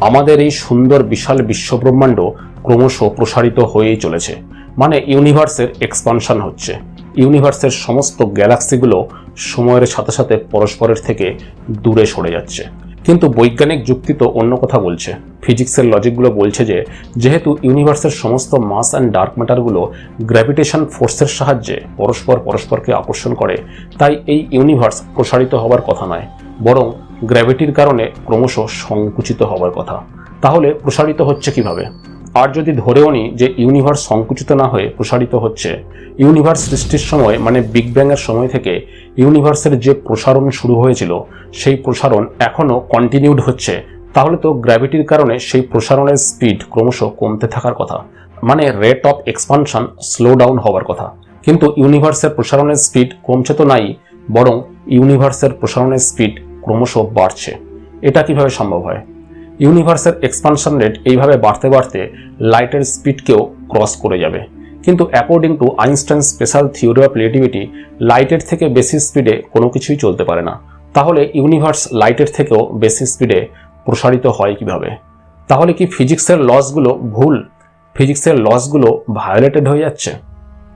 আমাদের এই সুন্দর বিশাল বিশ্বব্রহ্মাণ্ড ক্রমশ প্রসারিত হয়েই চলেছে। মানে ইউনিভার্সের এক্সপানশন হচ্ছে। ইউনিভার্সের সমস্ত গ্যালাক্সিগুলো সময়ের সাথে সাথে পরস্পরের থেকে দূরে সরে যাচ্ছে। কিন্তু বৈজ্ঞানিক যুক্তি তো অন্য কথা বলছে। ফিজিক্সের লজিকগুলো বলছে যে, যেহেতু ইউনিভার্সের সমস্ত মাস অ্যান্ড ডার্ক ম্যাটারগুলো গ্র্যাভিটেশন ফোর্সের সাহায্যে পরস্পর পরস্পরকে আকর্ষণ করে, তাই এই ইউনিভার্স প্রসারিত হবার কথা নয়। বরং গ্র্যাভিটির কারণে ক্রমশ সংকুচিত হওয়ার কথা। তাহলে প্রসারিত হচ্ছে কীভাবে? আর যদি ধরেও নিই যে ইউনিভার্স সংকুচিত না হয়ে প্রসারিত হচ্ছে, ইউনিভার্স সৃষ্টির সময় মানে বিগ ব্যাংয়ের সময় থেকে ইউনিভার্সের যে প্রসারণ শুরু হয়েছিল, সেই প্রসারণ এখনও কন্টিনিউড হচ্ছে। তাহলে তো গ্র্যাভিটির কারণে সেই প্রসারণের স্পিড ক্রমশ কমতে থাকার কথা। মানে rate of expansion slow down হওয়ার কথা। কিন্তু ইউনিভার্সের প্রসারণের স্পিড কমছে তো নাই, বরং ইউনিভার্সের প্রসারণের স্পিড ক্রমশ বাড়ছে। এটা কীভাবে সম্ভব হয়? ইউনিভার্সের এক্সপানশন রেট এইভাবে বাড়তে বাড়তে লাইটের স্পিডকেও ক্রস করে যাবে। কিন্তু according to Einstein special theory of relativity লাইটের থেকে বেশি স্পিডে কোনো কিছুই চলতে পারে না। তাহলে ইউনিভার্স লাইটের থেকেও বেশি স্পিডে প্রসারিত হয় কীভাবে? তাহলে কি ফিজিক্সের লসগুলো ভুল? ফিজিক্সের লসগুলো ভায়োলেটেড হয়ে যাচ্ছে?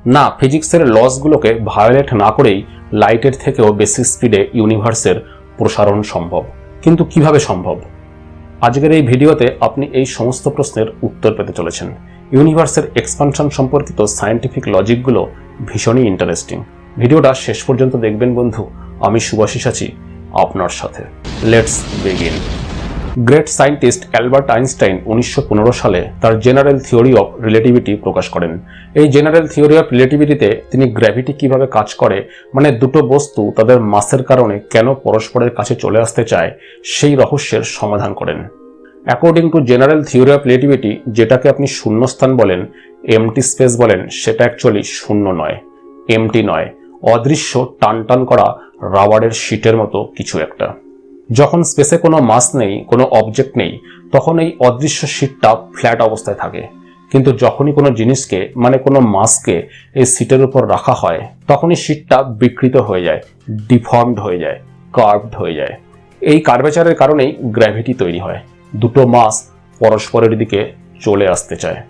না ফিজিক্সের লসগুলোকে ভায়োলেট না করেই লাইটের থেকেও বেশি স্পিডে ইউনিভার্সের প্রসারণ সম্ভব। কিন্তু কীভাবে সম্ভব? আজকের এই ভিডিওতে আপনি এই সমস্ত প্রশ্নের উত্তর পেতে চলেছেন। ইউনিভার্সের এক্সপানশন সম্পর্কিত সায়েন্টিফিক লজিকগুলো ভীষণই ইন্টারেস্টিং ভিডিওটা শেষ পর্যন্ত দেখবেন বন্ধু। আমি সুবাশিষ আছি আপনার সাথে। Let's begin great scientist Albert Einstein উনিশশো পনেরো সালে তার জেনারেল থিওরি অফ রিলেটিভিটি প্রকাশ করেন। এই জেনারেল থিওরি অফ রিলেটিভিটিতে তিনি গ্র্যাভিটি কীভাবে কাজ করে মানে দুটো বস্তু তাদের মাসের কারণে কেন পরস্পরের কাছে চলে আসতে চায়, সেই রহস্যের সমাধান করেন। According to general theory of relativity, যেটাকে আপনি শূন্যস্থান বলেন, এমটি স্পেস বলেন, সেটা অ্যাকচুয়ালি শূন্য নয়, এমটি নয়, অদৃশ্য টান টান করা রাবারের শিটের মতো কিছু একটা। যখন স্পেসে কোনো মাস নেই, কোনো অবজেক্ট নেই, তখন এই অদৃশ্য শিটটা ফ্ল্যাট অবস্থায় থাকে। কিন্তু যখনই কোনো জিনিসকে মানে কোনো মাসকে এই সিটের উপর রাখা হয়, তখনই শিটটা বিকৃত হয়ে যায় ডিফর্মড হয়ে যায় কার্ভড হয়ে যায়। এই কার্ভেচারের কারণেই গ্র্যাভিটি তৈরি হয়। দুটো মাস পরস্পরের দিকে চলে আসতে চায়।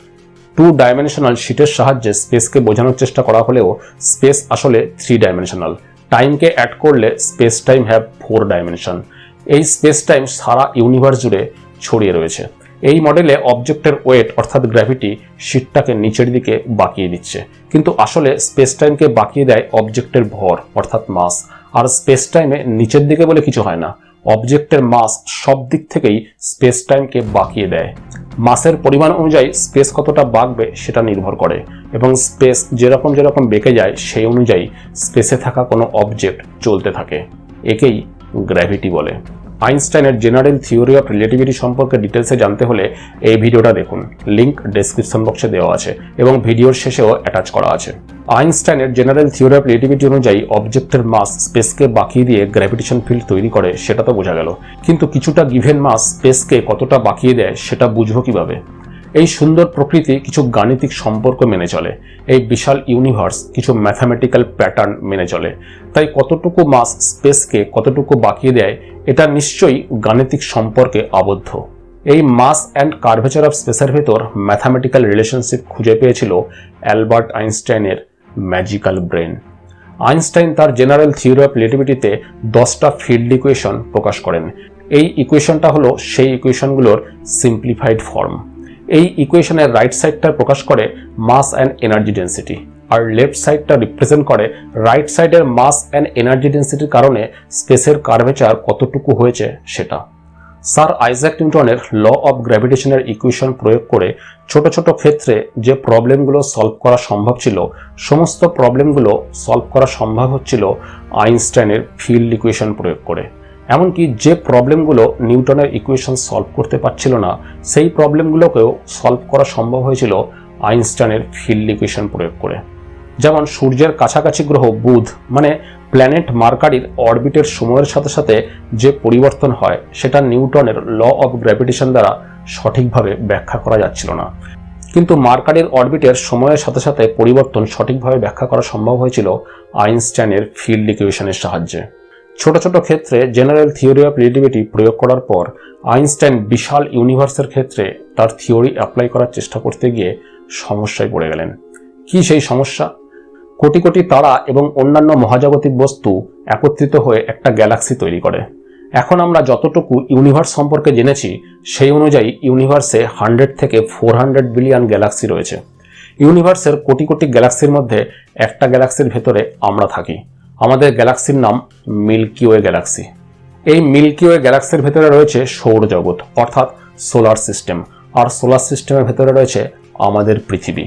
টু ডাইমেনশনাল শিটের সাহায্যে স্পেসকে বোঝানোর চেষ্টা করা হলেও স্পেস আসলে থ্রি ডাইমেনশনাল টাইমকে অ্যাড করলে space time have four dimension এই স্পেস টাইম সারা ইউনিভার্স জুড়ে ছড়িয়ে রয়েছে। এই মডেলে অবজেক্টের ওয়েট অর্থাৎ গ্র্যাভিটি শিটটাকে নিচের দিকে বাঁকিয়ে দিচ্ছে। কিন্তু আসলে স্পেস টাইমকে বাঁকিয়ে দেয় অবজেক্টের ভর, অর্থাৎ মাস আর স্পেস টাইমে নিচের দিকে বলে কিছু হয় না। অবজেক্টের মাস সব দিক থেকেই স্পেস টাইমকে বাঁকিয়ে দেয়। মাসের পরিমাণ অনুযায়ী স্পেস কতটা বাঁকবে সেটা নির্ভর করে। এবং স্পেস যেরকম যেরকম বেঁকে যায় সেই অনুযায়ী স্পেসে থাকা কোনো অবজেক্ট চলতে থাকে। একেই গ্র্যাভিটি বলে। আইনস্টাইনের জেনারেল থিওরি অফ রিলেটিভিটি সম্পর্কে ডিটেলসে জানতে হলে এই ভিডিওটা দেখুন। লিংক ডেসক্রিপশন বক্সে দেওয়া আছে এবং ভিডিওর শেষেও অ্যাটাচ করা আছে। আইনস্টাইনের জেনারেল থিওরি অফ রিলেটিভিটি অনুযায়ী অবজেক্টের মাস স্পেসকে বাঁকিয়ে দিয়ে গ্র্যাভিটেশন ফিল্ড তৈরি করে, সেটা তো বোঝা গেল। কিন্তু কিছুটা গিভেন মাস স্পেসকে কতটা বাঁকিয়ে দেয়, সেটা বুঝব কীভাবে? এই সুন্দর প্রকৃতি কিছু গাণিতিক সম্পর্ক মেনে চলে। এই বিশাল ইউনিভার্স কিছু ম্যাথামেটিক্যাল প্যাটার্ন মেনে চলে। তাই কতটুকু মাস স্পেসকে কতটুকু বাঁকিয়ে দেয়, এটা নিশ্চয়ই গাণিতিক সম্পর্কে আবদ্ধ। এই মাস অ্যান্ড কার্ভেচার অফ স্পেসের ভেতর ম্যাথামেটিক্যাল রিলেশনশিপ খুঁজে পেয়েছিল অ্যালবার্ট আইনস্টাইনের ম্যাজিক্যাল ব্রেন আইনস্টাইন তার জেনারেল থিওরি অফ রিলেটিভিটিতে দশটা ফিল্ড ইকুয়েশন প্রকাশ করেন। এই ইকুয়েশনটা হলো সেই ইকুয়েশনগুলোর সিম্পলিফাইড ফর্ম এই ইকুয়েশনের রাইট সাইডটা প্রকাশ করে মাস অ্যান্ড এনার্জি ডেন্সিটি আর লেফট সাইডটা রিপ্রেজেন্ট করে রাইট সাইডের মাস অ্যান্ড এনার্জি ডেন্সিটির কারণে স্পেসের কার্ভেচার কতটুকু হয়েছে সেটা। স্যার আইজ্যাক নিউটনের ল অফ গ্র্যাভিটেশনের ইকুয়েশন প্রয়োগ করে ছোট ছোট ক্ষেত্রে যে প্রবলেমগুলো সলভ করা সম্ভব ছিল, সমস্ত প্রবলেমগুলো সলভ করা সম্ভব হচ্ছিল আইনস্টাইনের ফিল্ড ইকুয়েশন প্রয়োগ করে। এমনকি যে প্রবলেমগুলো নিউটনের ইকুয়েশন সলভ করতে পারছিল না, সেই প্রবলেমগুলোকেও সলভ করা সম্ভব হয়েছিল আইনস্টাইনের ফিল্ড ইকুয়েশন প্রয়োগ করে। যেমন সূর্যের কাছাকাছি গ্রহ বুধ মানে প্ল্যানেট মার্কারির অরবিটের সময়ের সাথে সাথে যে পরিবর্তন হয়, সেটা নিউটনের ল অফ গ্র্যাভিটেশন দ্বারা সঠিকভাবে ব্যাখ্যা করা যাচ্ছিল না। কিন্তু মার্কারির অরবিটের সময়ের সাথে সাথে পরিবর্তন সঠিকভাবে ব্যাখ্যা করা সম্ভব হয়েছিল আইনস্টাইনের ফিল্ড ইকুয়েশনের সাহায্যে। ছোট ছোট ক্ষেত্রে জেনারেল থিওরি অফ রিলেটিভিটি প্রয়োগ করার পর আইনস্টাইন বিশাল ইউনিভার্সের ক্ষেত্রে তার থিওরি অ্যাপ্লাই করার চেষ্টা করতে গিয়ে সমস্যায় পড়ে গেলেন। কি সেই সমস্যা? কোটি কোটি তারা এবং অন্যান্য মহাজাগতিক বস্তু একত্রিত হয়ে একটা গ্যালাক্সি তৈরি করে। এখন আমরা যতটুকু ইউনিভার্স সম্পর্কে জেনেছি, সেই অনুযায়ী ইউনিভার্সে হান্ড্রেড থেকে ফোর হান্ড্রেড বিলিয়ন গ্যালাক্সি রয়েছে। ইউনিভার্সের কোটি কোটি গ্যালাক্সির মধ্যে একটা গ্যালাক্সির ভেতরে আমরা থাকি। আমাদের গ্যালাক্সির নাম মিল্কি ওয়ে গ্যালাক্সি। এই মিল্কি ওয়ে গ্যালাক্সির ভেতরে রয়েছে সৌরজগৎ অর্থাৎ সোলার সিস্টেম। আর সোলার সিস্টেমের ভেতরে রয়েছে আমাদের পৃথিবী।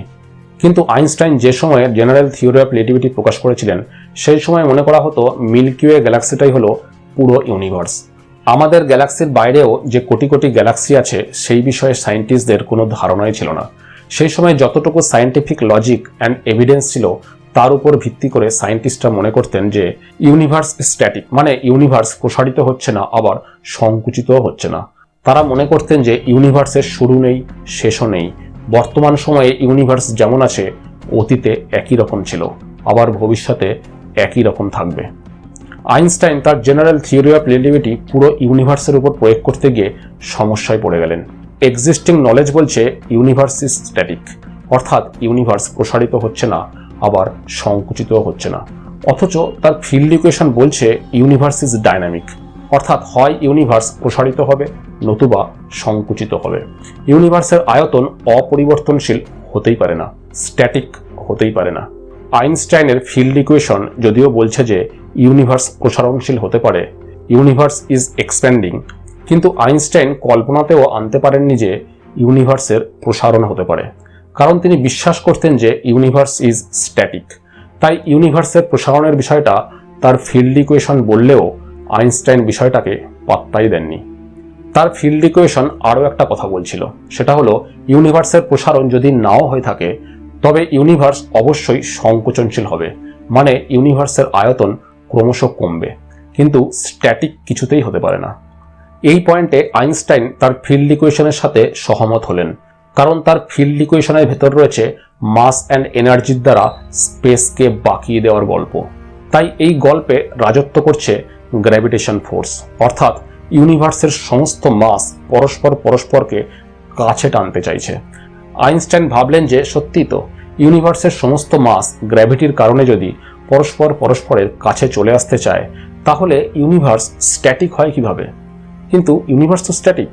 কিন্তু আইনস্টাইন যে সময়ে জেনারেল থিওরি অফ রিলেটিভিটি প্রকাশ করেছিলেন, সেই সময় মনে করা হতো মিল্কি ওয়ে গ্যালাক্সিটাই হলো পুরো ইউনিভার্স। আমাদের গ্যালাক্সির বাইরেও যে কোটি কোটি গ্যালাক্সি আছে, সেই বিষয়ে সায়েন্টিস্টদের কোনো ধারণাই ছিল না। সেই সময় যতটুকু সায়েন্টিফিক লজিক অ্যান্ড এভিডেন্স ছিল তার উপর ভিত্তি করে সায়েন্টিস্টরা মনে করতেন যে ইউনিভার্স স্ট্যাটিক মানে ইউনিভার্স প্রসারিত হচ্ছে না, আবার সংকুচিতও হচ্ছে না। তারা মনে করতেন যে ইউনিভার্সের শুরু নেই, শেষও নেই। বর্তমান সময়ে ইউনিভার্স যেমন আছে, অতীতে একই রকম ছিল, আবার ভবিষ্যতে একই রকম থাকবে। আইনস্টাইন তার জেনারেল থিওরি অফ রিলেটিভিটি পুরো ইউনিভার্সের উপর প্রয়োগ করতে গিয়ে সমস্যায় পড়ে গেলেন। এক্সিস্টিং নলেজ বলছে ইউনিভার্স ইজ স্ট্যাটিক, অর্থাৎ ইউনিভার্স প্রসারিত হচ্ছে না আবার সংকুচিত হচ্ছে না। অথচ তার ফিল্ড ইকুয়েশন বলছে ইউনিভার্স ইজ ডাইনামিক অর্থাৎ হয় ইউনিভার্স প্রসারিত হবে, নতুবা সংকুচিত হবে। ইউনিভার্সের আয়তন অপরিবর্তনশীল হতেই পারে না স্ট্যাটিক হতেই পারে না। আইনস্টাইনের ফিল্ড ইকুয়েশন যদিও বলছে যে ইউনিভার্স প্রসারণশীল হতে পারে ইউনিভার্স ইজ এক্সপ্যান্ডিং কিন্তু আইনস্টাইন কল্পনাতেও আনতে পারেননি যে ইউনিভার্সের প্রসারণ হতে পারে। কারণ তিনি বিশ্বাস করতেন যে ইউনিভার্স ইজ স্ট্যাটিক তাই ইউনিভার্সের প্রসারণের বিষয়টা তার ফিল্ড ইকুয়েশন বললেও আইনস্টাইন বিষয়টাকে পাত্তাই দেননি। তার ফিল্ড ইকুয়েশন আরও একটা কথা বলছিল, সেটা হলো ইউনিভার্সের প্রসারণ যদি নাও হয়ে থাকে, তবে ইউনিভার্স অবশ্যই সংকোচনশীল হবে মানে ইউনিভার্সের আয়তন ক্রমশ কমবে। কিন্তু স্ট্যাটিক কিছুতেই হতে পারে না। এই পয়েন্টে আইনস্টাইন তার ফিল্ড ইকুয়েশনের সাথে সহমত হলেন। কারণ তার ফিল্ড ইকুয়েশনের ভেতর রয়েছে মাস অ্যান্ড এনার্জির দ্বারা স্পেসকে বাকিয়ে দেওয়ার গল্প। তাই এই গল্পে রাজত্ব করছে গ্র্যাভিটেশন ফোর্স অর্থাৎ ইউনিভার্সের সমস্ত মাস পরস্পর পরস্পরকে কাছে টানতে চাইছে। আইনস্টাইন ভাবলেন যে সত্যি তো ইউনিভার্সের সমস্ত মাস গ্র্যাভিটির কারণে যদি পরস্পর পরস্পরের কাছে চলে আসতে চায়, তাহলে ইউনিভার্স স্ট্যাটিক হয় কীভাবে? কিন্তু ইউনিভার্স তো স্ট্যাটিক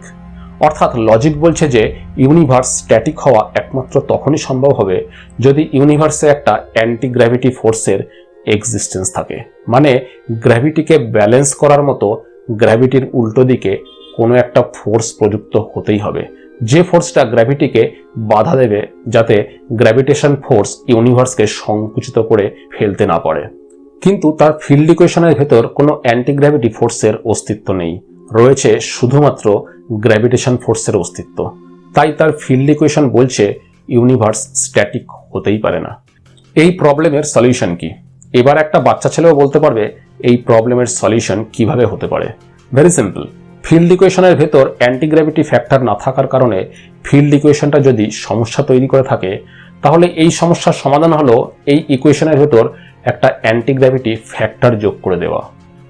অর্থাৎ লজিক বলছে যে ইউনিভার্স স্ট্যাটিক হওয়া একমাত্র তখনই সম্ভব হবে যদি ইউনিভার্সে একটা অ্যান্টি গ্র্যাভিটি ফোর্সের এক্সিস্টেন্স থাকে। মানে গ্র্যাভিটিকে ব্যালেন্স করার মতো গ্র্যাভিটির উল্টো দিকে কোনো একটা ফোর্স প্রযুক্ত হতেই হবে। যে ফোর্সটা গ্র্যাভিটিকে বাধা দেবে যাতে গ্র্যাভিটেশন ফোর্স ইউনিভার্সকে সংকুচিত করে ফেলতে না পারে। কিন্তু তার ফিল্ড ইকুয়েশনের ভেতর কোনো অ্যান্টি গ্র্যাভিটি ফোর্সের অস্তিত্ব নেই। রয়েছে শুধুমাত্র গ্র্যাভিটেশন ফোর্সের অস্তিত্ব। তাই তার ফিল্ড ইকুয়েশন বলছে, ইউনিভার্স স্ট্যাটিক হতেই পারে না। এই প্রবলেমের সলিউশন কি? এবার একটা বাচ্চা ছেলেও বলতে পারবে, এই প্রবলেমের সলিউশন কীভাবে হতে পারে? ভেরি সিম্পল ফিল্ড ইকুয়েশনের ভেতর অ্যান্টি গ্র্যাভিটি ফ্যাক্টর না থাকার কারণে ফিল্ড ইকুয়েশনটা যদি সমস্যা তৈরি করে থাকে, তাহলে এই সমস্যার সমাধান হলো এই ইকুয়েশনের ভেতর একটা অ্যান্টি গ্র্যাভিটি ফ্যাক্টর যোগ করে দেওয়া।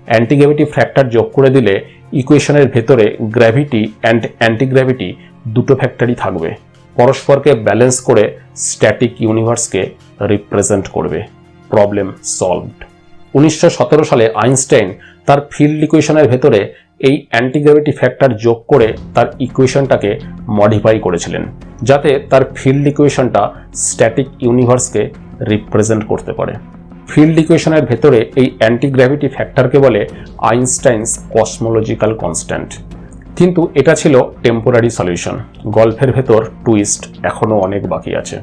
অ্যান্টি গ্র্যাভিটি ফ্যাক্টর যোগ করে দিলে ইকুয়েশনের ভেতরে গ্র্যাভিটি অ্যান্ড অ্যান্টি গ্র্যাভিটি দুটো ফ্যাক্টরই থাকবে। পরস্পরকে ব্যালেন্স করে স্ট্যাটিক ইউনিভার্সকে রিপ্রেজেন্ট করবে। প্রবলেম সলভড উনিশশো সতেরো সালে আইনস্টাইন তার ফিল্ড ইকুয়েশনের ভেতরে এই অ্যান্টিগ্র্যাভিটি ফ্যাক্টর যোগ করে তার ইকুয়েশনটাকে মডিফাই করেছিলেন, যাতে তার ফিল্ড ইকুয়েশনটা স্ট্যাটিক ইউনিভার্সকে রিপ্রেজেন্ট করতে পারে। ফিল্ড ইকুয়েশনের ভেতরে এই অ্যান্টিগ্র্যাভিটি ফ্যাক্টরকে বলে আইনস্টাইনস কসমোলজিক্যাল কনস্ট্যান্ট। কিন্তু এটা ছিল টেম্পোরারি সলিউশন গল্পের ভেতর টুইস্ট এখনও অনেক বাকি আছে।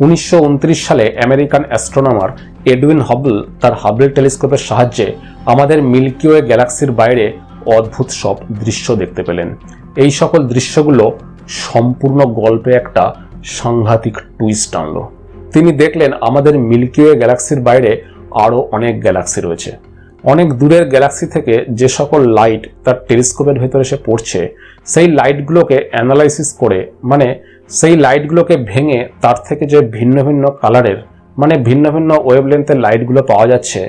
উনিশশো উনত্রিশ সালে আমেরিকান অ্যাস্ট্রোনমার এডউইন হবল তার হাবল টেলিস্কোপের সাহায্যে আমাদের মিল্কিওয়ে গ্যালাক্সির বাইরে অদ্ভুত সব দৃশ্য দেখতে পেলেন। এই সকল দৃশ্যগুলো সম্পূর্ণ গল্পে একটা সাংঘাতিক টুইস্ট আনলো। তিনি দেখলেন আমাদের মিল্কিওয়ে গ্যালাক্সির বাইরে আরও অনেক গ্যালাক্সি রয়েছে। অনেক দূরের গ্যালাক্সি থেকে যে সকল লাইট তার টেলিস্কোপের ভেতরে এসে পড়ছে, সেই লাইটগুলোকে অ্যানালাইসিস করে মানে সেই লাইটগুলোকে ভেঙে তার থেকে যে ভিন্ন ভিন্ন কালারের মানে ভিন্ন ভিন্ন ওয়েভলেন্থের লাইটগুলো পাওয়া যাচ্ছে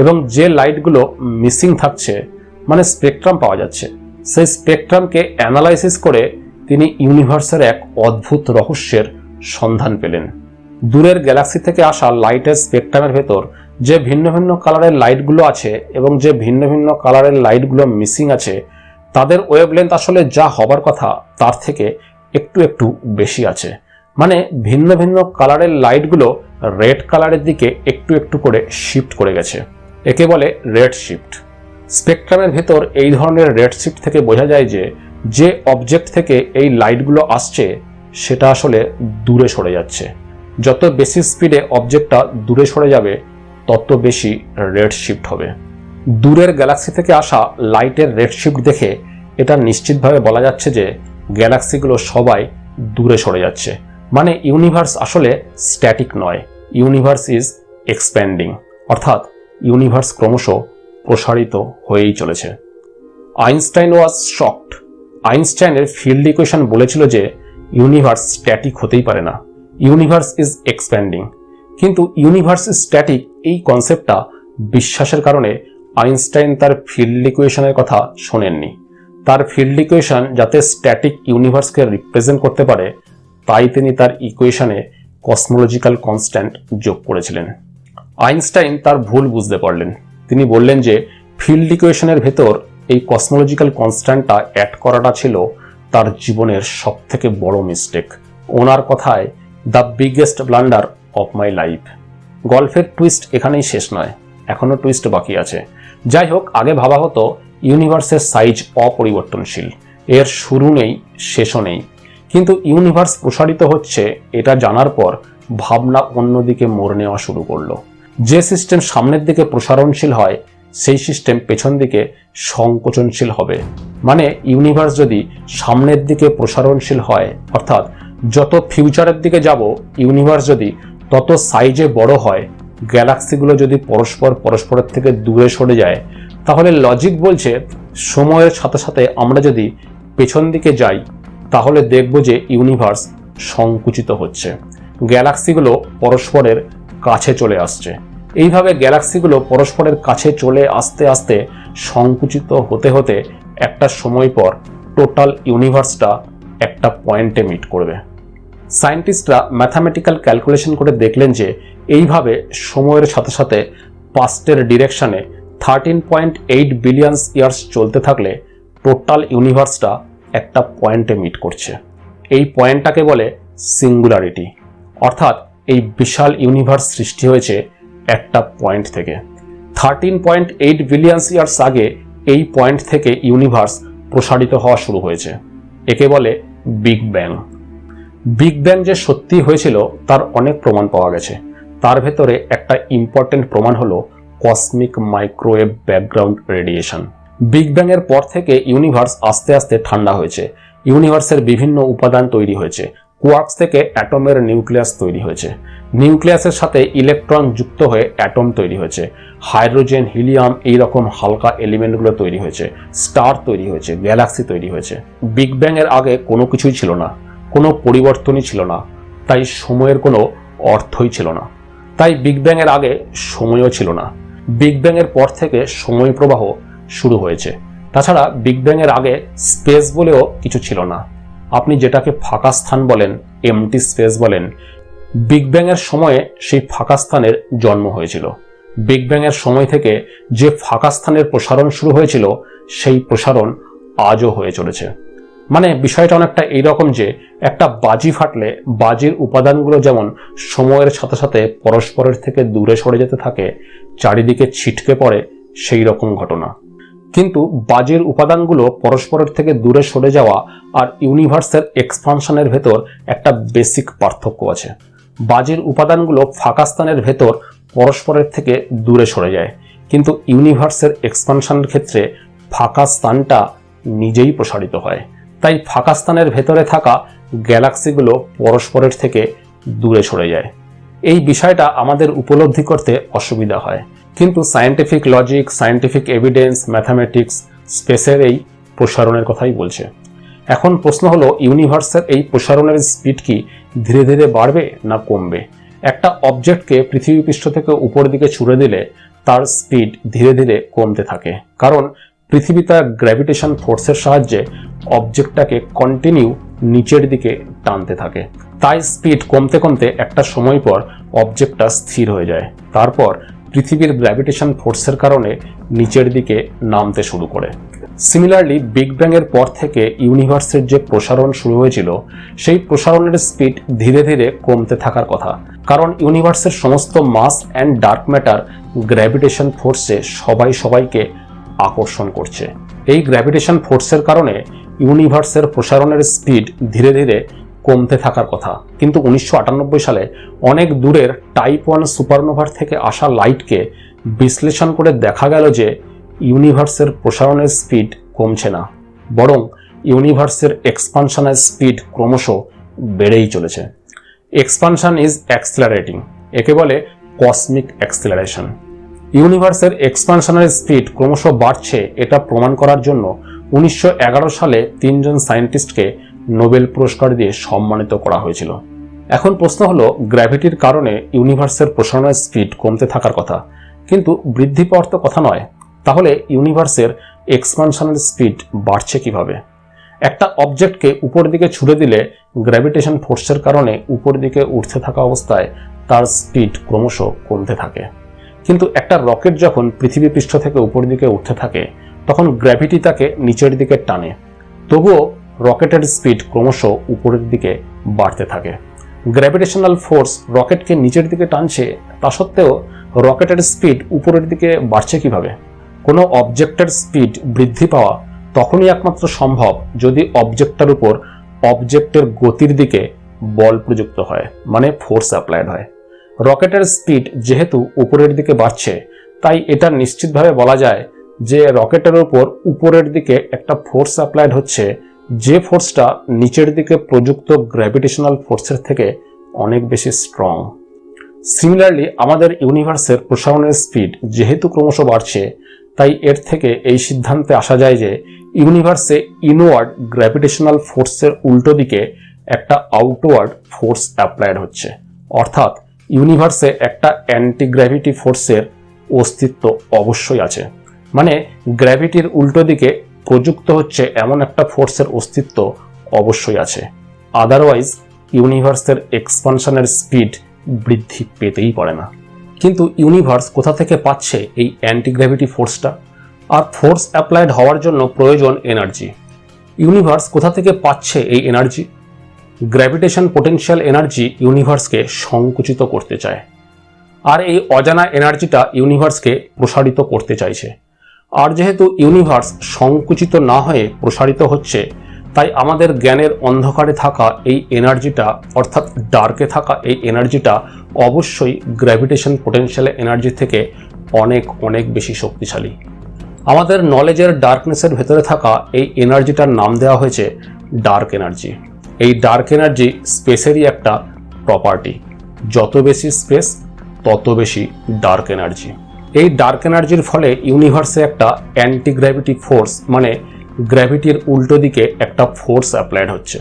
এবং যে লাইটগুলো মিসিং থাকছে মানে স্পেকট্রাম পাওয়া যাচ্ছে, সেই স্পেকট্রামকে অ্যানালাইসিস করে তিনি ইউনিভার্সের এক অদ্ভুত রহস্যের সন্ধান পেলেন। দূরের গ্যালাক্সি থেকে আসা লাইটের স্পেকট্রামের ভেতর যে ভিন্ন ভিন্ন কালারের লাইটগুলো আছে এবং যে ভিন্ন ভিন্ন কালারের লাইটগুলো মিসিং আছে, তাদের ওয়েভলেন্থ আসলে যা হবার কথা তার থেকে একটু একটু বেশি আছে। মানে ভিন্ন ভিন্ন কালারের লাইটগুলো রেড কালারের দিকে একটু একটু করে শিফট করে গেছে। একে বলে রেড শিফট স্পেকট্রামের ভেতর এই ধরনের রেড শিফট থেকে বোঝা যায় যে যে অবজেক্ট থেকে এই লাইটগুলো আসছে, সেটা আসলে দূরে সরে যাচ্ছে। যত বেশি স্পিডে অবজেক্টটা দূরে সরে যাবে, তত বেশি রেড শিফট হবে। দূরের গ্যালাক্সি থেকে আসা লাইটের রেড শিফট দেখে এটা নিশ্চিতভাবে বলা যাচ্ছে যে গ্যালাক্সিগুলো সবাই দূরে সরে যাচ্ছে। মানে ইউনিভার্স আসলে স্ট্যাটিক নয় ইউনিভার্স ইজ এক্সপ্যান্ডিং অর্থাৎ ইউনিভার্স ক্রমশ প্রসারিত হয়েই চলেছে। আইনস্টাইন ওয়াজ শকড আইনস্টাইনের ফিল্ড ইকুয়েশন বলেছিল যে ইউনিভার্স স্ট্যাটিক হতেই পারে না। ইউনিভার্স ইজ এক্সপ্যান্ডিং কিন্তু ইউনিভার্স স্ট্যাটিক এই কনসেপ্টটা বিশ্বাসের কারণে আইনস্টাইন তার ফিল্ড ইকুয়েশনের কথা শোনেননি। তার ফিল্ড ইকুয়েশন যাতে স্ট্যাটিক ইউনিভার্সকে রিপ্রেজেন্ট করতে পারে, তাই তিনি তার ইকুয়েশনে কসমোলজিক্যাল কনস্ট্যান্ট যোগ করেছিলেন। আইনস্টাইন তার ভুল বুঝতে পারলেন। তিনি বললেন যে ফিল্ড ইকুয়েশনের ভেতর এই কসমোলজিক্যাল কনস্ট্যান্টটা অ্যাড করাটা ছিল তার জীবনের সবথেকে বড় মিস্টেক ওনার কথায় the biggest blunder of my life. গল্ফের twist এখানেই শেষ নয় এখনও টুইস্ট বাকি আছে। যাই হোক, আগে ভাবা হতো, ইউনিভার্সের সাইজ অপরিবর্তনশীল। এর শুরু নেই, শেষও নেই। কিন্তু ইউনিভার্স প্রসারিত হচ্ছে, এটা জানার পর ভাবনা অন্যদিকে মোড় নেওয়া শুরু করল। যে সিস্টেম সামনের দিকে প্রসারণশীল হয়, সেই সিস্টেম পেছন দিকে সংকোচনশীল হবে। মানে ইউনিভার্স যদি সামনের দিকে প্রসারণশীল হয়, অর্থাৎ যত ফিউচারের দিকে যাব ইউনিভার্স যদি তত সাইজে বড় হয় গ্যালাক্সিগুলো যদি পরস্পর পরস্পরের থেকে দূরে সরে যায়, তাহলে লজিক বলছে সময়ের সাথে সাথে আমরা যদি পেছন দিকে যাই, তাহলে দেখব যে ইউনিভার্স সংকুচিত হচ্ছে। গ্যালাক্সিগুলো পরস্পরের কাছে চলে আসছে। এইভাবে গ্যালাক্সিগুলো পরস্পরের কাছে চলে আসতে আসতে সংকুচিত হতে হতে একটা সময় পর টোটাল ইউনিভার্সটা একটা পয়েন্টে মিট করবে। সায়েন্টিস্টরা ম্যাথামেটিক্যাল ক্যালকুলেশন করে দেখলেন যে এইভাবে সময়ের সাথে সাথে পাস্টের ডিরেকশনে thirteen point eight billions years চলতে থাকলে টোটাল ইউনিভার্সটা একটা পয়েন্টে মিট করছে। এই পয়েন্টটাকে বলে সিঙ্গুলারিটি অর্থাৎ এই বিশাল ইউনিভার্স সৃষ্টি হয়েছে একটা পয়েন্ট থেকে। Thirteen point eight billions years আগে এই পয়েন্ট থেকে ইউনিভার্স প্রসারিত হওয়া শুরু হয়েছে। একে বলে বিগ ব্যাং বিগ ব্যাং যে সত্যি হয়েছিল, তার অনেক প্রমাণ পাওয়া গেছে। তার ভেতরে একটা ইম্পর্টেন্ট প্রমাণ হলো cosmic microwave background radiation big bang এর পর থেকে ইউনিভার্স আস্তে আস্তে ঠান্ডা হয়েছে। ইউনিভার্সের বিভিন্ন উপাদান তৈরি হয়েছে। কোয়ার্কস থেকে অ্যাটমের নিউক্লিয়াস তৈরি হয়েছে। নিউক্লিয়াসের সাথে ইলেকট্রন যুক্ত হয়ে অ্যাটম তৈরি হয়েছে। হাইড্রোজেন হিলিয়াম এই রকম হালকা এলিমেন্টগুলো তৈরি হয়েছে। স্টার তৈরি হয়েছে গ্যালাক্সি তৈরি হয়েছে। বিগ ব্যাং এর আগে কোনো কিছুই ছিল না। কোনো পরিবর্তনই ছিল না, তাই সময়ের কোনো অর্থই ছিল না। তাই বিগ ব্যাং এর আগে সময়ও ছিল না। বিগ ব্যাং এর পর থেকে সময় প্রবাহ শুরু হয়েছে। তাছাড়া বিগ ব্যাং এর আগে স্পেস বলেও কিছু ছিল না। আপনি যেটাকে ফাঁকা স্থান বলেন, এমটি স্পেস বলেন বিগ ব্যাং এর সময়ে সেই ফাঁকা স্থানের জন্ম হয়েছিল। বিগ ব্যাং এর সময় থেকে যে ফাঁকা স্থানের প্রসারণ শুরু হয়েছিল, সেই প্রসারণ আজও হয়ে চলেছে। মানে বিষয়টা অনেকটা এইরকম যে একটা বাজি ফাটলে বাজির উপাদানগুলো যেমন সময়ের সাথে সাথে পরস্পরের থেকে দূরে সরে যেতে থাকে, চারিদিকে ছিটকে পড়ে, সেই রকম ঘটনা। কিন্তু বাজির উপাদানগুলো পরস্পরের থেকে দূরে সরে যাওয়া আর ইউনিভার্সের এক্সপানশনের ভেতর একটা বেসিক পার্থক্য আছে। বাজির উপাদানগুলো ফাঁকা স্থানের ভেতর পরস্পরের থেকে দূরে সরে যায়, কিন্তু ইউনিভার্সের এক্সপানশনের ক্ষেত্রে ফাঁকা স্থানটা নিজেই প্রসারিত হয়। তাই ফাঁকা স্থানের ভেতরে থাকা গ্যালাক্সিগুলো পরস্পরের থেকে দূরে সরে যায়। এই বিষয়টা আমাদের উপলব্ধি করতে অসুবিধা হয়। কিন্তু scientific logic scientific evidence mathematics স্পেসের এই প্রসারণের কথাই বলছে। এখন প্রশ্ন হলো ইউনিভার্সের এই প্রসারণের স্পিড কি ধীরে ধীরে বাড়বে না কমবে? একটা অবজেক্টকে পৃথিবী পৃষ্ঠ থেকে উপর দিকে ছুড়ে দিলে তার স্পিড ধীরে ধীরে কমতে থাকে। কারণ পৃথিবী তার গ্র্যাভিটেশন ফোর্সের সাহায্যে অবজেক্টটাকে কন্টিনিউ নিচের দিকে টানতে থাকে। তাই স্পিড কমতে কমতে একটা সময় পর অবজেক্টটা স্থির হয়ে যায়। তারপর পৃথিবীর গ্র্যাভিটেশন ফোর্সের কারণে নিচের দিকে নামতে শুরু করে। সিমিলারলি বিগ ব্যাং এর পর থেকে ইউনিভার্সের যে প্রসারণ শুরু হয়েছিল, সেই প্রসারণের স্পিড ধীরে ধীরে কমতে থাকার কথা। কারণ ইউনিভার্সের সমস্ত mass and dark matter gravitation ফোর্সে সবাই সবাইকে আকর্ষণ করছে। এই গ্র্যাভিটেশন ফোর্সের কারণে ইউনিভার্সের প্রসারণের স্পিড ধীরে ধীরে কমতে থাকার কথা। কিন্তু উনিশশো আটানব্বই সালে অনেক দূরের টাইপ ওয়ান সুপারনোভার থেকে আসা লাইটকে বিশ্লেষণ করে দেখা গেল যে ইউনিভার্সের প্রসারণের স্পিড কমছে না। বরং ইউনিভার্সের এক্সপানশনের স্পিড ক্রমশ বেড়েই চলেছে। এক্সপানশন ইজ অ্যাক্সিলারেটিং একে বলে কসমিক অ্যাক্সিলারেশন ইউনিভার্সের এক্সপানশনের স্পিড ক্রমশ বাড়ছে, এটা প্রমাণ করার জন্য উনিশশো এগারো সালে তিনজন সায়েন্টিস্টকে নোবেল পুরস্কার দিয়ে সম্মানিত করা হয়েছিল। এখন প্রশ্ন হলো, গ্র্যাভিটির কারণে ইউনিভার্সের প্রসারণের স্পিড কমতে থাকার কথা। কিন্তু বৃদ্ধি পাওয়ার তো কথা নয়, তাহলে ইউনিভার্সের এক্সপানশনের স্পিড বাড়ছে কীভাবে? একটা অবজেক্টকে উপর দিকে ছুড়ে দিলে গ্র্যাভিটেশন ফোর্সের কারণে উপর দিকে উঠতে থাকা অবস্থায় তার স্পিড ক্রমশ কমতে থাকে। কিন্তু একটা রকেট যখন পৃথিবী পৃষ্ঠ থেকে উপর দিকে উঠতে থাকে, তখন গ্র্যাভিটি তাকে নিচের দিকে টানে। তবুও রকেটের স্পিড ক্রমশ উপরের দিকে বাড়তে থাকে। গ্র্যাভিটেশনাল ফোর্স রকেটকে নিচের দিকে টানছে, তা সত্ত্বেও রকেটের স্পিড উপরের দিকে বাড়ছে কীভাবে? কোনো অবজেক্টের স্পিড বৃদ্ধি পাওয়া তখনই একমাত্র সম্ভব যদি অবজেক্টটার উপর অবজেক্টের গতির দিকে বল প্রযুক্ত হয় মানে ফোর্স অ্যাপ্লাইড হয়। রকেটের স্পিড যেহেতু উপরের দিকে বাড়ছে, তাই এটা নিশ্চিতভাবে বলা যায় যে রকেটের উপর উপরের দিকে একটা ফোর্স অ্যাপ্লাইড হচ্ছে, যে ফোর্সটা নিচের দিকে প্রযুক্ত গ্র্যাভিটেশনাল ফোর্সের থেকে অনেক বেশি স্ট্রং সিমিলারলি আমাদের ইউনিভার্সের প্রসারণের স্পিড যেহেতু ক্রমশ বাড়ছে, তাই এর থেকে এই সিদ্ধান্তে আসা যায় যে ইউনিভার্সে ইনওয়ার্ড গ্র্যাভিটেশনাল ফোর্সের উল্টো দিকে একটা আউটওয়ার্ড ফোর্স অ্যাপ্লাইড হচ্ছে। অর্থাৎ ইউনিভার্সে একটা অ্যান্টি গ্র্যাভিটি ফোর্সের অস্তিত্ব অবশ্যই আছে। মানে গ্র্যাভিটির উল্টো দিকে প্রযুক্ত হচ্ছে এমন একটা ফোর্সের অস্তিত্ব অবশ্যই আছে। আদারওয়াইজ ইউনিভার্সের এক্সপানশনের স্পিড বৃদ্ধি পেতেই পারে না। কিন্তু ইউনিভার্স কোথা থেকে পাচ্ছে এই অ্যান্টিগ্র্যাভিটি ফোর্সটা আর ফোর্স অ্যাপ্লাইড হওয়ার জন্য প্রয়োজন এনার্জি ইউনিভার্স কোথা থেকে পাচ্ছে এই এনার্জি গ্র্যাভিটেশন পোটেনশিয়াল এনার্জি ইউনিভার্সকে সংকুচিত করতে চায়। আর এই অজানা এনার্জিটা ইউনিভার্সকে প্রসারিত করতে চাইছে। আর যেহেতু ইউনিভার্স সংকুচিত না হয়ে প্রসারিত হচ্ছে, তাই আমাদের জ্ঞানের অন্ধকারে থাকা এই এনার্জিটা অর্থাৎ ডার্কে থাকা এই এনার্জিটা অবশ্যই গ্র্যাভিটেশন পোটেনশিয়াল এনার্জি থেকে অনেক অনেক বেশি শক্তিশালী। আমাদের নলেজের ডার্কনেসের ভেতরে থাকা এই এনার্জিটার নাম দেওয়া হয়েছে ডার্ক এনার্জি এই ডার্ক এনার্জি স্পেসেরই একটা প্রপার্টি যত বেশি স্পেস তত বেশি ডার্ক এনার্জি এই ডার্ক এনার্জির ফলে ইউনিভার্সে একটা অ্যান্টি গ্র্যাভিটি ফোর্স মানে গ্র্যাভিটির উল্টো দিকে একটা ফোর্স অ্যাপ্লাইড হচ্ছে।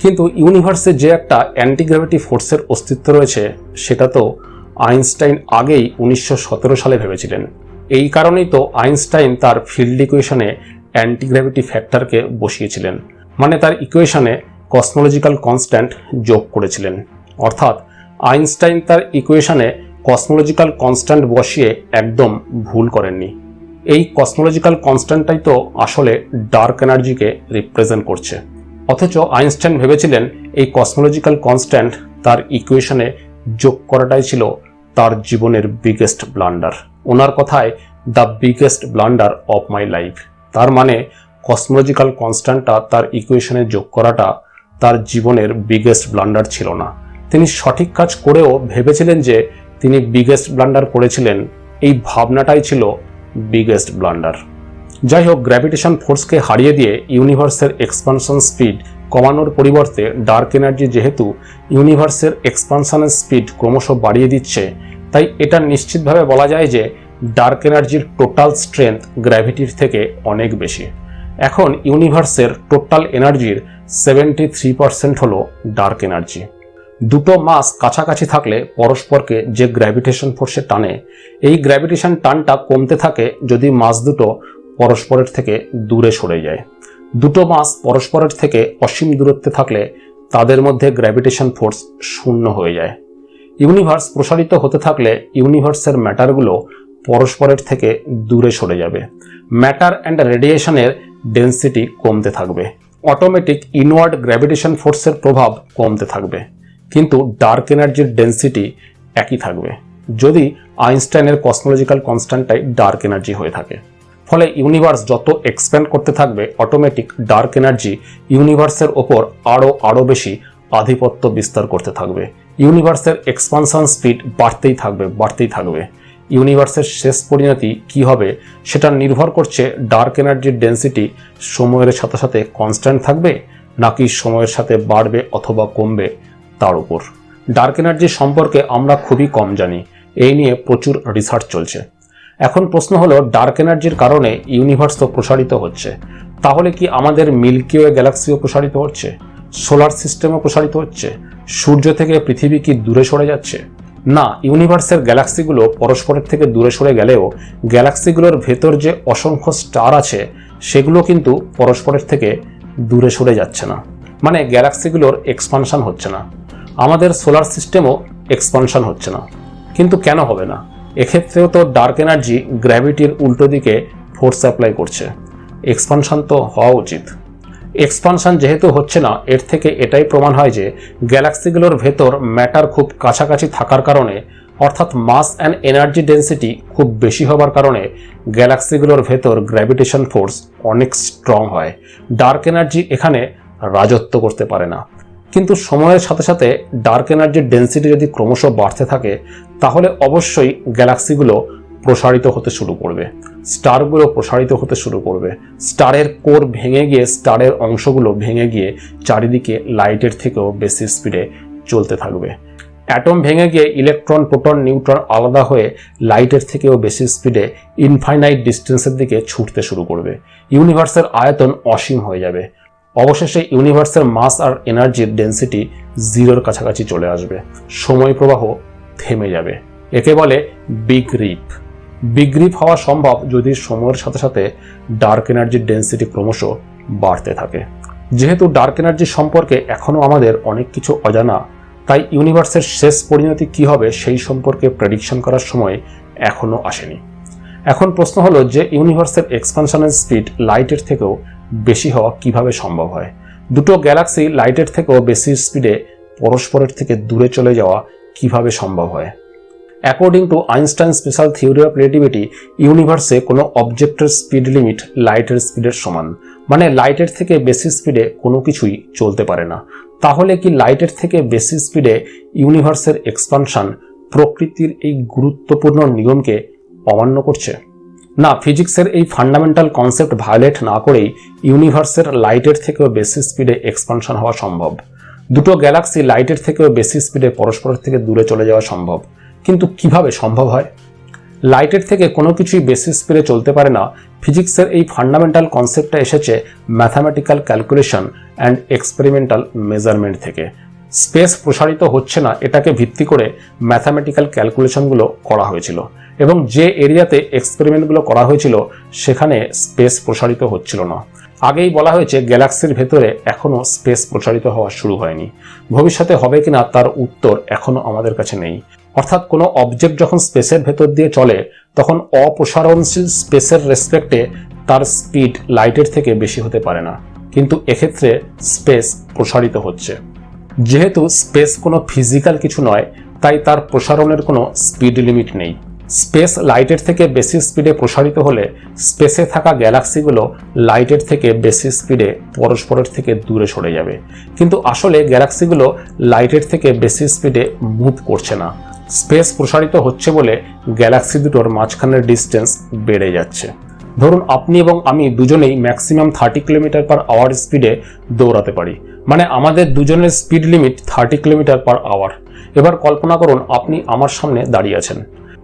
কিন্তু ইউনিভার্সে যে একটা অ্যান্টি গ্র্যাভিটি ফোর্সের অস্তিত্ব রয়েছে, সেটা তো আইনস্টাইন আগেই উনিশশো সতেরো সালে ভেবেছিলেন। এই কারণেই তো আইনস্টাইন তার ফিল্ড ইকুয়েশনে অ্যান্টি গ্র্যাভিটি ফ্যাক্টরকে বসিয়েছিলেন। মানে তার ইকুয়েশনে কসমোলজিক্যাল কনস্ট্যান্ট যোগ করেছিলেন। অর্থাৎ আইনস্টাইন তার ইকুয়েশনে কসমোলজিক্যাল কনস্ট্যান্ট বসিয়ে একদম ভুল করেননি। এই কসমোলজিক্যাল কনস্ট্যান্টটাই তো আসলে ডার্ক এনার্জিকে রিপ্রেজেন্ট করছে। অথচ আইনস্টাইন ভেবেছিলেন এই কসমোলজিক্যাল কনস্ট্যান্ট তার ইকুয়েশনে যোগ করাটাই ছিল তার জীবনের বিগেস্ট ব্লান্ডার। ওনার কথায়, the biggest blunder of my life. তার মানে কসমোলজিক্যাল কনস্ট্যান্টটা তার ইকুয়েশনে যোগ করাটা তার জীবনের বিগেস্ট ব্লান্ডার ছিল না। তিনি সঠিক কাজ করেও ভেবেছিলেন যে তিনি বিগেস্ট ব্লান্ডার করেছিলেন। এই ভাবনাটাই ছিল বিগেস্ট ব্লান্ডার যাই হোক গ্র্যাভিটেশন ফোর্সকে হারিয়ে দিয়ে ইউনিভার্সের এক্সপানশন স্পিড কমানোর পরিবর্তে ডার্ক এনার্জি যেহেতু ইউনিভার্সের এক্সপানশনের স্পিড ক্রমশ বাড়িয়ে দিচ্ছে, তাই এটা নিশ্চিতভাবে বলা যায় যে ডার্ক এনার্জির টোটাল স্ট্রেংথ গ্র্যাভিটির থেকে অনেক বেশি। এখন ইউনিভার্সের টোটাল এনার্জির সেভেন্টি থ্রি পার্সেন্ট হল ডার্ক এনার্জি দুটো মাস কাছাকাছি থাকলে পরস্পরকে যে গ্র্যাভিটেশন ফোর্সে টানে, এই গ্র্যাভিটেশন টানটা কমতে থাকে যদি মাস দুটো পরস্পরের থেকে দূরে সরে যায়। দুটো মাস পরস্পরের থেকে অসীম দূরত্বে থাকলে তাদের মধ্যে গ্র্যাভিটেশন ফোর্স শূন্য হয়ে যায়। ইউনিভার্স প্রসারিত হতে থাকলে ইউনিভার্সের ম্যাটারগুলো পরস্পরের থেকে দূরে সরে যাবে। ম্যাটার অ্যান্ড রেডিয়েশনের ডেন্সিটি কমতে থাকবে। অটোমেটিক ইনওয়ার্ড গ্র্যাভিটেশন ফোর্সের প্রভাব কমতে থাকবে। কিন্তু ডার্ক এনার্জির ডেন্সিটি একই থাকবে। যদি আইনস্টাইনের কসমোলজিক্যাল কনস্ট্যান্টটাই ডার্ক এনার্জি হয়ে থাকে। ফলে ইউনিভার্স যত এক্সপ্যান্ড করতে থাকবে অটোমেটিক ডার্ক এনার্জি ইউনিভার্সের ওপর আরও আরও বেশি আধিপত্য বিস্তার করতে থাকবে। ইউনিভার্সের এক্সপানশন স্পিড বাড়তেই থাকবে বাড়তেই থাকবে। ইউনিভার্সের শেষ পরিণতি কি হবে সেটা নির্ভর করছে ডার্ক এনার্জির ডেন্সিটি সময়ের সাথে সাথে কনস্ট্যান্ট থাকবে নাকি সময়ের সাথে বাড়বে অথবা কমবে তার উপর। ডার্ক এনার্জি সম্পর্কে আমরা খুবই কম জানি, এই নিয়ে প্রচুর রিসার্চ চলছে। এখন প্রশ্ন হলো ডার্ক এনার্জির কারণে ইউনিভার্স তো প্রসারিত হচ্ছে, তাহলে কি আমাদের মিল্কি ওয়ে গ্যালাক্সিও প্রসারিত হচ্ছে? সোলার সিস্টেমও প্রসারিত হচ্ছে? সূর্য থেকে পৃথিবী কি দূরে সরে যাচ্ছে? না, ইউনিভার্সের গ্যালাক্সিগুলো পরস্পরের থেকে দূরে সরে গেলেও গ্যালাক্সিগুলোর ভেতর যে অসংখ্য স্টার আছে, সেগুলো কিন্তু পরস্পরের থেকে দূরে সরে যাচ্ছে না। মানে গ্যালাক্সিগুলোর এক্সপানশন হচ্ছে না। আমাদের সোলার সিস্টেমও এক্সপানশন হচ্ছে না। কিন্তু কেন হবে না? এক্ষেত্রেও তো ডার্ক এনার্জি গ্র্যাভিটির উল্টো দিকে ফোর্স অ্যাপ্লাই করছে। এক্সপানশন তো হওয়া উচিত। এক্সপানশন যেহেতু হচ্ছে না, এর থেকে এটাই প্রমাণ হয় যে গ্যালাক্সিগুলোর ভেতর ম্যাটার খুব কাছাকাছি থাকার কারণে, অর্থাৎ মাস অ্যান্ড এনার্জি ডেন্সিটি খুব বেশি হবার কারণে গ্যালাক্সিগুলোর ভেতর গ্র্যাভিটেশন ফোর্স অনেক স্ট্রং হয়। ডার্ক এনার্জি এখানে রাজত্ব করতে পারে না। কিন্তু সময়ের সাথে সাথে ডার্ক এনার্জির ডেন্সিটি যদি ক্রমশ বাড়তে থাকে, তাহলে অবশ্যই গ্যালাক্সিগুলো প্রসারিত হতে শুরু করবে। স্টারগুলো প্রসারিত হতে শুরু করবে। স্টারের কোর ভেঙে গিয়ে, স্টারের অংশগুলো ভেঙে গিয়ে চারিদিকে লাইটের থেকেও বেশি স্পিডে চলতে থাকবে। অ্যাটম ভেঙে গিয়ে ইলেকট্রন, প্রোটন, নিউট্রন আলাদা হয়ে লাইটের থেকেও বেশি স্পিডে ইনফাইনাইট ডিস্টেন্সের দিকে ছুটতে শুরু করবে। ইউনিভার্সের আয়তন অসীম হয়ে যাবে। অবশেষে ইউনিভার্সের মাস আর এনার্জির ডেন্সিটি জিরোর কাছাকাছি চলে আসবে। সময় প্রবাহ থেমে যাবে। একে বলে বিগ রিপ। বিগ রিপ হওয়া সম্ভব যদি সময়ের সাথে সাথে ডার্ক এনার্জির ডেন্সিটি ক্রমশ বাড়তে থাকে। যেহেতু ডার্ক এনার্জি সম্পর্কে এখনও আমাদের অনেক কিছু অজানা, তাই ইউনিভার্সের শেষ পরিণতি কি হবে সেই সম্পর্কে প্রেডিকশন করার সময় এখনও আসেনি। এখন প্রশ্ন হলো যে ইউনিভার্সের এক্সপানশনের স্পিড লাইটের থেকেও বেশি হওয়া কীভাবে সম্ভব হয়? দুটো গ্যালাক্সি লাইটের থেকেও বেশি স্পিডে পরস্পরের থেকে দূরে চলে যাওয়া কীভাবে সম্ভব হয়? According to Einstein special theory of relativity ইউনিভার্সে কোনো অবজেক্টের স্পিড লিমিট লাইটের স্পিডের সমান। মানে লাইটের থেকে বেশি স্পিডে কোনো কিছুই চলতে পারে না। তাহলে কি লাইটের থেকে বেশি স্পিডে ইউনিভার্সের এক্সপানশন প্রকৃতির এই গুরুত্বপূর্ণ নিয়মকে অমান্য করছে? না ফিজিক্সের এই ফান্ডামেন্টাল কনসেপ্ট ভায়োলেট না করেই ইউনিভার্সের লাইটের থেকেও বেশি স্পিডে এক্সপানশন হওয়া সম্ভব। দুটো গ্যালাক্সি লাইটের থেকেও বেশি স্পিডে পরস্পরের থেকে দূরে চলে যাওয়া সম্ভব। কিন্তু কীভাবে সম্ভব হয়? লাইটের থেকে কোনো কিছুই বেশি স্পিডে চলতে পারে না। ফিজিক্সের এই ফান্ডামেন্টাল কনসেপ্টটা এসেছে mathematical calculation and experimental measurement থেকে। স্পেস প্রসারিত হচ্ছে না, এটাকে ভিত্তি করে ম্যাথামেটিক্যাল ক্যালকুলেশনগুলো করা হয়েছিল। এবং যে এরিয়াতে এক্সপেরিমেন্টগুলো করা হয়েছিল, সেখানে স্পেস প্রসারিত হচ্ছিল না। আগেই বলা হয়েছে গ্যালাক্সির ভেতরে এখনও স্পেস প্রসারিত হওয়া শুরু হয়নি। ভবিষ্যতে হবে কিনা তার উত্তর এখনও আমাদের কাছে নেই। অর্থাৎ কোনো অবজেক্ট যখন স্পেসের ভেতর দিয়ে চলে, তখন অপ্রসারণশীল স্পেসের রেসপেক্টে তার স্পিড লাইটের থেকে বেশি হতে পারে না। কিন্তু এক্ষেত্রে স্পেস প্রসারিত হচ্ছে। যেহেতু স্পেস কোনো ফিজিক্যাল কিছু নয়, তাই তার প্রসারণের কোনো স্পিড লিমিট নেই। স্পেস লাইটের থেকে বেশি স্পিডে প্রসারিত হলে স্পেসে থাকা গ্যালাক্সিগুলো লাইটের থেকে বেশি স্পিডে পরস্পরের থেকে দূরে সরে যাবে। কিন্তু আসলে গ্যালাক্সিগুলো লাইটের থেকে বেশি স্পিডে মুভ করছে না। স্পেস প্রসারিত হচ্ছে বলে গ্যালাক্সি দুটোর মাঝখানের ডিস্টেন্স বেড়ে যাচ্ছে। ধরুন আপনি এবং আমি দুজনেই maximum thirty kilometre per hour স্পিডে দৌড়াতে পারি। মানে আমাদের দুজনের speed limit thirty kilometre per hour. এবার কল্পনা করুন আপনি আমার সামনে দাঁড়িয়ে আছেন।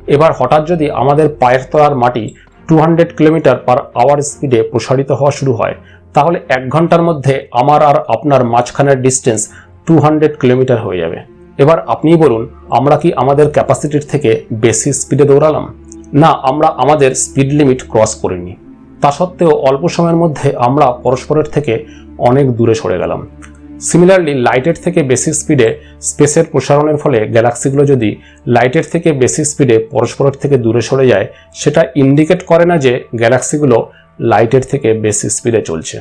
এবার হঠাৎ যদি আমাদের পায়ের তলার মাটি two hundred kilometre per hour স্পিডে প্রসারিত হওয়া শুরু হয়, তাহলে এক ঘণ্টার মধ্যে আমার আর আপনার মাঝখানের ডিস্টেন্স টু হান্ড্রেড কিলোমিটার হয়ে যাবে। এবার আপনিই বলুন, আমরা কি আমাদের ক্যাপাসিটির থেকে বেশি স্পিডে দৌড়ালাম? না, আমরা আমাদের স্পিড লিমিট ক্রস করিনি। তা সত্ত্বেও অল্প সময়ের মধ্যে আমরা পরস্পরের থেকে অনেক দূরে সরে গেলাম। সিমিলারলি লাইটের থেকে বেশি স্পিডে স্পেসের প্রসারণের ফলে গ্যালাক্সিগুলো যদি লাইটের থেকে বেশি স্পিডে পরস্পরের থেকে দূরে সরে যায়, সেটা ইন্ডিকেট করে না যে গ্যালাক্সিগুলো লাইটের থেকে বেশি স্পিডে চলছে।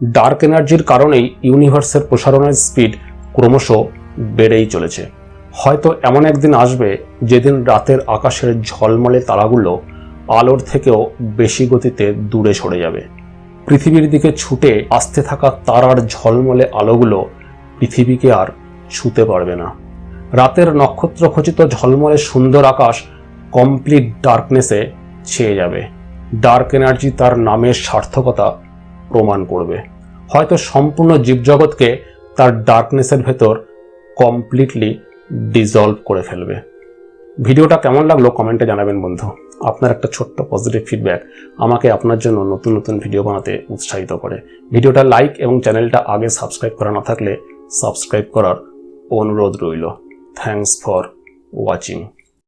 ডার্ক এনার্জির কারণেই ইউনিভার্সের প্রসারণের স্পিড ক্রমশ বেড়েই চলেছে। হয়তো এমন একদিন আসবে যেদিন রাতের আকাশের ঝলমলে তারাগুলো আলোর থেকেও বেশি গতিতে দূরে সরে যাবে। পৃথিবীর দিকে ছুটে আসতে থাকা তারার ঝলমলে আলোগুলো পৃথিবীকে আর ছুতে পারবে না। রাতের নক্ষত্রখচিত ঝলমলে সুন্দর আকাশ কমপ্লিট ডার্কনেসে ছেয়ে যাবে। ডার্ক এনার্জি তার নামের সার্থকতা প্রমাণ করবে। হয়তো সম্পূর্ণ জীবজগৎকে তার ডার্কনেসের ভেতর কমপ্লিটলি ডিজলভ করে ফেলবে। ভিডিওটা কেমন লাগল কমেন্টে জানাবেন বন্ধু। আপনার একটা ছোট্ট পজিটিভ ফিডব্যাক আমাকে আপনার জন্য নতুন নতুন ভিডিও বানাতে উৎসাহিত করে। ভিডিওটা লাইক এবং চ্যানেলটা আগে সাবস্ক্রাইব করা না থাকলে সাবস্ক্রাইব করার অনুরোধ রইল। Thanks for watching